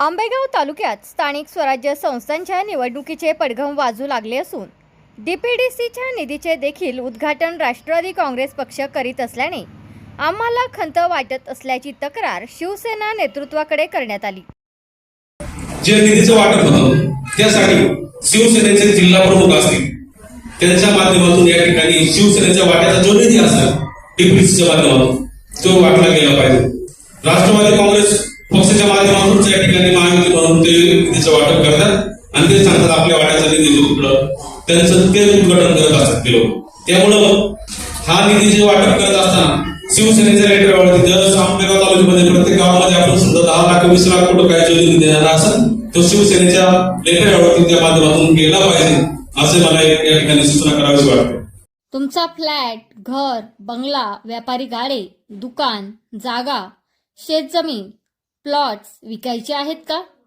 आंबेगाव तालुक्यात स्थानिक स्वराज्य संस्थांच्या निवडणुकीचे पडघम वाजू लागले असून डी पी डी सीच्या निधीचे देखील उद्घाटन राष्ट्रवादी काँग्रेस पक्ष करीत असल्याने आम्हाला खंत वाटत असल्याची तक्रार शिवसेना नेतृत्वाकडे करण्यात आली. जे निधीचं वाटप होतं त्यासाठी शिवसेनेचे जिल्हा प्रमुख असतील. त्यांच्या माध्यमातून या ठिकाणी शिवसेनेच्या वाट्याचा जो निधी असेल डीपीसीच्या माध्यमातून तो वाटला गेला पाहिजे. राष्ट्रवादी म्हणून ते वाटप करतात आणि ते सांगतात आपल्या वाट्याचा निधी कुठलं त्यांचं ते उद्घाटन करत असतात ते लोक. त्यामुळं हा निधी जे वाटप करत असताना शिवसेनेच्या लेटरवरती जर सामनेगाव तालुक्यामध्ये प्रत्येक गावामध्ये आपण समजा दहा लाख वीस लाख कोटी काय निधी देणार असेल तो शिवसेनेच्या लेटरवरती त्या माध्यमातून गेला पाहिजे असे मला या ठिकाणी सूचना करावीशी वाटते. तुमचा फ्लॅट घर बंगला व्यापारी गाडे दुकान जागा शेतजमीन प्लॉट्स विकायचे आहेत का?